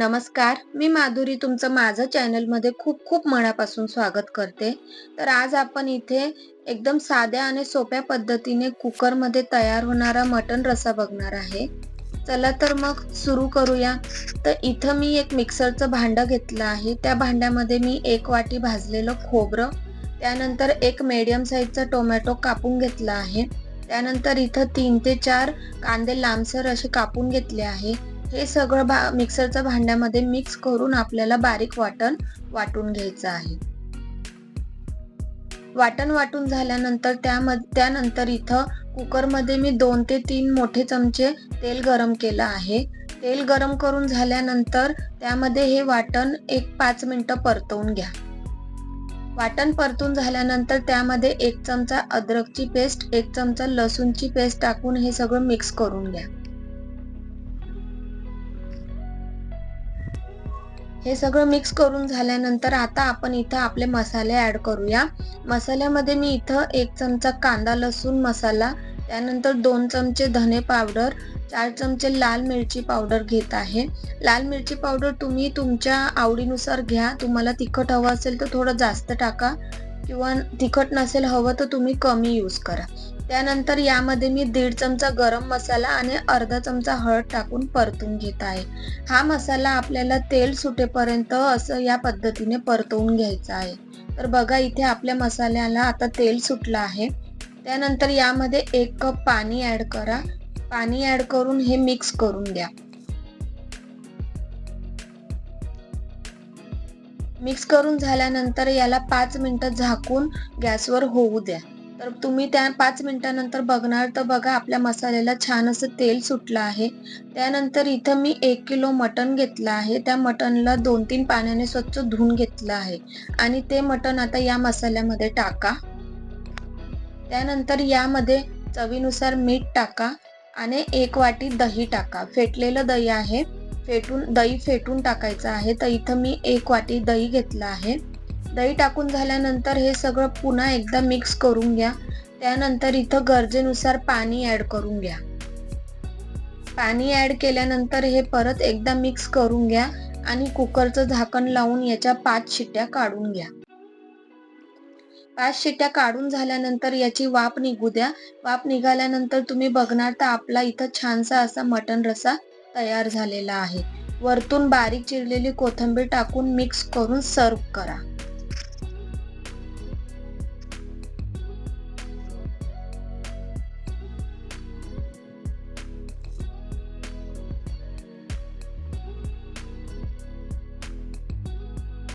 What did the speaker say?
नमस्कार मी माधुरी तुमचं माझं चॅनलमध्ये खूप खूप मनापासून स्वागत करते. तर आज आपण इथे एकदम साध्या आणि सोप्या पद्धतीने कुकरमध्ये तयार होणारा मटण रसा बघणार आहे. चला तर मग सुरू करूया. तर इथं मी एक मिक्सरचं भांडं घेतलं आहे. त्या भांड्यामध्ये मी एक वाटी भाजलेलं खोबरं त्यानंतर एक मीडियम साईजचा टोमॅटो कापून घेतला आहे. त्यानंतर इथं तीन ते चार कांदे लांबसर असे कापून घेतले आहे. हे सगळं भा मिक्सरच्या भांड्यामध्ये मिक्स करून आपल्याला बारीक वाटण वाटून घ्यायचं आहे. वाटण वाटून झाल्यानंतर त्यामध्ये त्यानंतर इथं कुकरमध्ये मी दोन ते तीन मोठे चमचे तेल गरम केलं आहे. तेल गरम करून झाल्यानंतर त्यामध्ये हे वाटण एक पाच मिनटं परतवून घ्या. वाटण परतून झाल्यानंतर त्यामध्ये एक चमचा अद्रकची पेस्ट एक चमचा लसूणची पेस्ट टाकून हे सगळं मिक्स करून घ्या. हे सगळं मिक्स करून झाल्यानंतर आता आपण इथं आपले मसाले ऍड करूया. मसाल्यामध्ये मी इथं एक चमचा कांदा लसूण मसाला त्यानंतर दोन चमचे धने पावडर चार चमचे लाल मिरची पावडर घेत आहे. लाल मिरची पावडर तुम्ही तुमच्या आवडीनुसार घ्या. तुम्हाला तिखट हवं असेल तर थोडं जास्त टाका. किंवा तिखट नसेल हवं तर तुम्ही कमी यूज करा. त्यानंतर यामध्ये मी दीड चमचा गरम मसाला आणि अर्धा चमचा हळद टाकून परतून घेत आहे. हा मसाला आपल्याला तेल सुटेपर्यंत असं या पद्धतीने परतवून घ्यायचा आहे. तर बघा इथे आपल्या मसाल्याला आता तेल सुटलं आहे. त्यानंतर यामध्ये एक कप पाणी ॲड करा. पाणी ॲड करून हे मिक्स करून द्या मिक्स करून झाल्यानंतर याला पाच मिनिटं झाकून गॅसवर होऊ द्या. तर तुम्ही त्या पाच मिनिटानंतर बघणार तर बघा आपल्या मसाल्याला छान असं तेल सुटलं आहे. त्यानंतर इथं मी एक किलो मटण घेतलं आहे. त्या मटणला दोन तीन पाण्याने स्वच्छ धुवून घेतलं आहे. आणि ते मटण आता या मसाल्यामध्ये टाका. त्यानंतर यामध्ये चवीनुसार मीठ टाका आणि एक वाटी दही टाका. फेटलेलं दही आहे. फेटून दही फेटून टाकायचं आहे. तर इथं मी एक वाटी दही घेतलं आहे. दही टाकून झाल्यानंतर हे सगळं पुन्हा एकदा मिक्स करून घ्या. त्यानंतर इथं गरजेनुसार पाणी ॲड करून घ्या. पाणी ॲड केल्यानंतर हे परत एकदा मिक्स करून घ्या आणि कुकरचं झाकण लावून याच्या पाच शिट्ट्या काढून घ्या. पाच शिट्ट्या काढून झाल्यानंतर याची वाफ निघू द्या. वाफ निघाल्यानंतर तुम्ही बघणार तर आपला इथं छानसा असा मटण रसा तयार झालेला आहे. वरतून बारीक चिरलेली कोथिंबीर टाकून मिक्स करून सर्व करा.